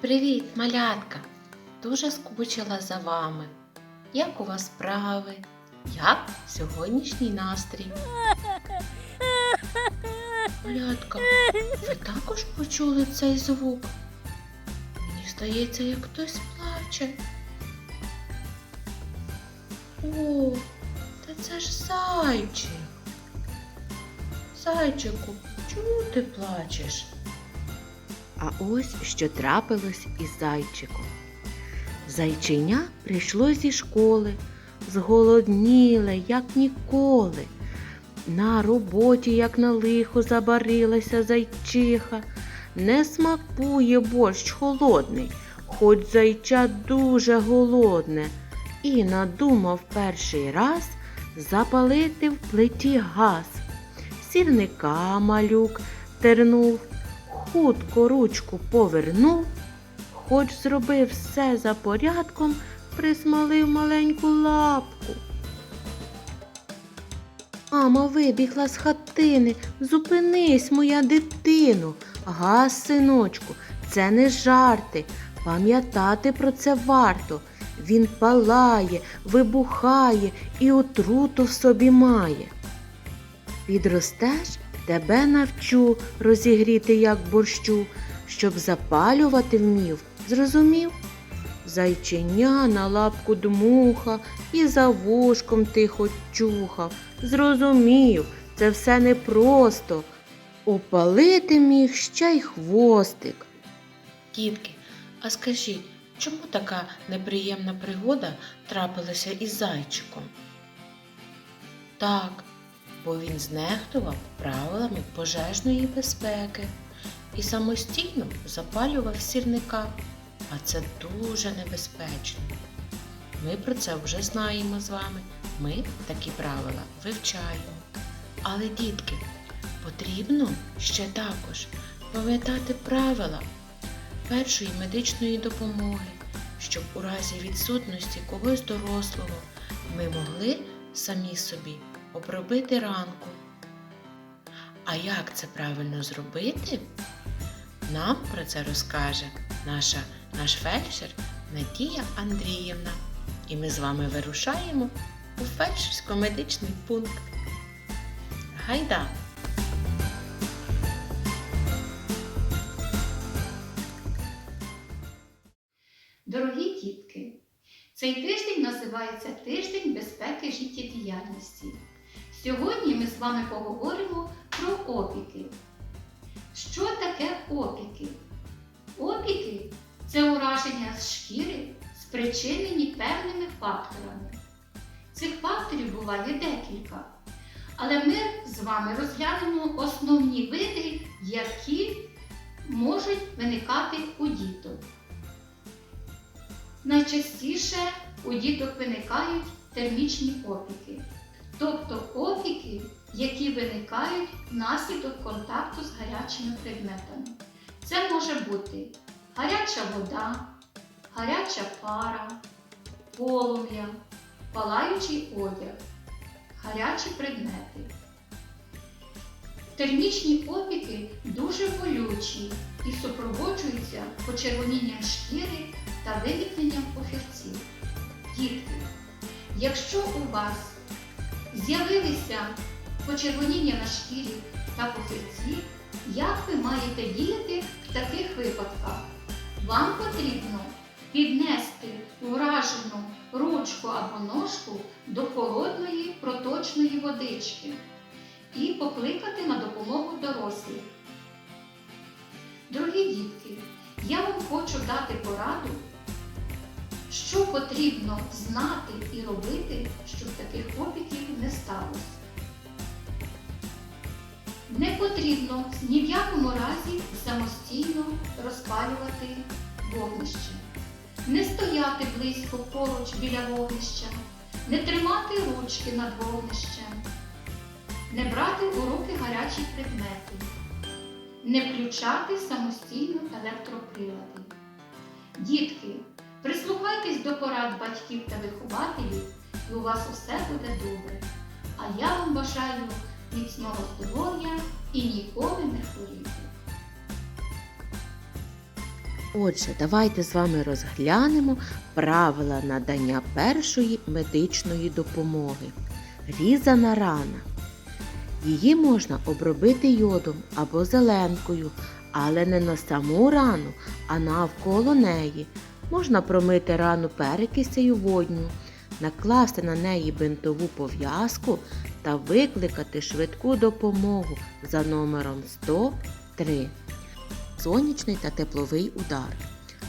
Привіт, малятка! Дуже скучила за вами. Як у вас справи? Як сьогоднішній настрій? Малятка, ви також почули цей звук? Мені здається, як хтось плаче. О, та це ж зайчик. Зайчику, чому ти плачеш? А ось що трапилось із зайчиком. Зайчиня прийшло зі школи, зголодніле, як ніколи. На роботі, як на лихо, забарилася зайчиха. Не смакує борщ холодний, хоч зайча дуже голодне. І надумав перший раз запалити в плиті газ. Сірника малюк тернув, хутко ручку повернув, хоч зробив все за порядком, присмалив маленьку лапку. Мама вибігла з хатини. Зупинись, моя дитино. Газ, синочку, це не жарти. Пам'ятати про це варто. Він палає, вибухає і отруту в собі має. Підростеш, тебе навчу розігріти, як борщу, щоб запалювати вмів, зрозумів? Зайченя на лапку дмуха і за вушком тихо чухав. Зрозумів, це все непросто. Опалити міг ще й хвостик. Дітки, а скажіть, чому така неприємна пригода трапилася із зайчиком? Так, бо він знехтував правилами пожежної безпеки і самостійно запалював сірника, а це дуже небезпечно. Ми про це вже знаємо з вами. Ми такі правила вивчаємо. Але, дітки, потрібно ще також пам'ятати правила першої медичної допомоги, щоб у разі відсутності когось дорослого ми могли самі собі обробити ранку. А як це правильно зробити? Нам про це розкаже наша, наш фельдшер Надія Андріївна. І ми з вами вирушаємо у фельдшерсько-медичний пункт. Гайда! Дорогі дітки, цей тиждень називається Тиждень безпеки життєдіяльності. Сьогодні ми з вами поговоримо про опіки. Що таке опіки? Опіки це ураження з шкіри, спричинені певними факторами. Цих факторів буває декілька. Але ми з вами розглянемо основні види, які можуть виникати у діток. Найчастіше у діток виникають термічні опіки, тобто опіки, які виникають внаслідок контакту з гарячими предметами. Це може бути гаряча вода, гаряча пара, полум'я, палаючий одяг, гарячі предмети. Термічні опіки дуже болючі і супроводжуються почервонінням шкіри та вилікненням похирців. Дітки, якщо у вас з'явилися почервоніння на шкірі та похирці, як ви маєте діяти в таких випадках? Вам потрібно піднести уражену ручку або ножку до холодної проточної водички і покликати на допомогу дорослих. Дорогі дітки, я вам хочу дати пораду, що потрібно знати і робити, щоб таких опіків не сталося. Не потрібно ні в якому разі самостійно розпалювати вогнище, не стояти близько поруч біля вогнища, не тримати ручки над вогнищем, не брати у руки гарячі предмети не включати самостійно електроприлади. Дітки, прислухайтесь до порад батьків та вихователів, і у вас усе буде добре. А я вам бажаю міцного здоров'я і ніколи не хворіти. Отже, давайте з вами розглянемо правила надання першої медичної допомоги. Різана рана. Її можна обробити йодом або зеленкою, але не на саму рану, а навколо неї. Можна промити рану перекисею водню, накласти на неї бинтову пов'язку та викликати швидку допомогу за номером 103. Сонячний та тепловий удар.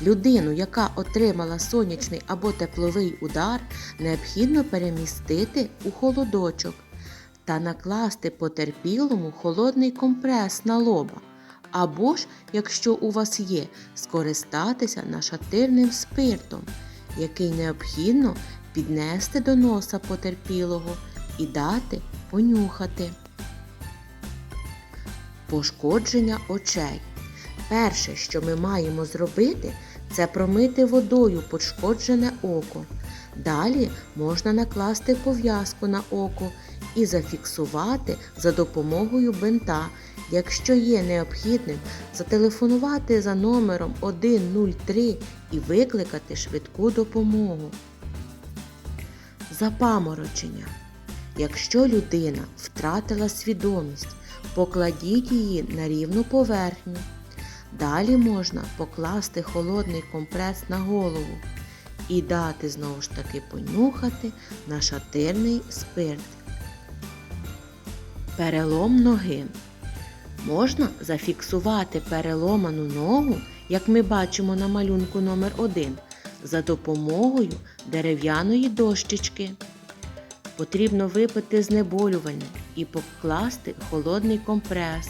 Людину, яка отримала сонячний або тепловий удар, необхідно перемістити у холодочок та накласти потерпілому холодний компрес на лоба. Або ж, якщо у вас є, скористатися нашатирним спиртом, який необхідно піднести до носа потерпілого і дати понюхати. Пошкодження очей. Перше, що ми маємо зробити, це промити водою пошкоджене око. Далі можна накласти пов'язку на око і зафіксувати за допомогою бинта. Якщо є необхідним, зателефонувати за номером 103 і викликати швидку допомогу. Запаморочення. Якщо людина втратила свідомість, покладіть її на рівну поверхню. Далі можна покласти холодний компрес на голову і дати знову ж таки понюхати нашатирний спирт. Перелом ноги. Можна зафіксувати переломану ногу, як ми бачимо на малюнку номер 1 за допомогою дерев'яної дощечки. Потрібно випити знеболювальне і покласти холодний компрес.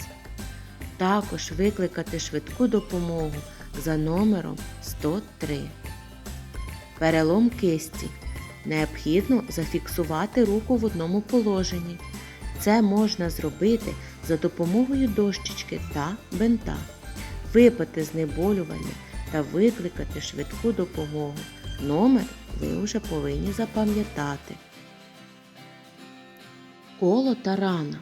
Також викликати швидку допомогу за номером 103. Перелом кисті. Необхідно зафіксувати руку в одному положенні. Це можна зробити за допомогою дощечки та бинта, випити знеболювальне та викликати швидку допомогу. Номер ви вже повинні запам'ятати. Коло та рана.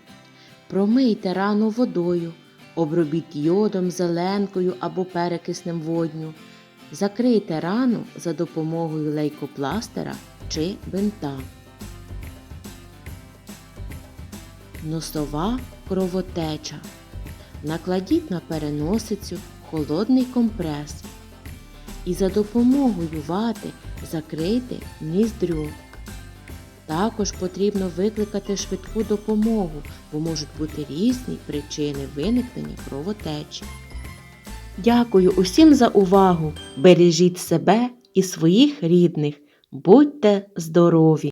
Промийте рану водою, обробіть йодом, зеленкою або перекиснем водню. Закрийте рану за допомогою лейкопластера чи бинта. Носова кровотеча. Накладіть на переносицю холодний компрес і за допомогою вати закрийте ніздрю. Також потрібно викликати швидку допомогу, бо можуть бути різні причини виникнення кровотечі. Дякую усім за увагу! Бережіть себе і своїх рідних. Будьте здорові!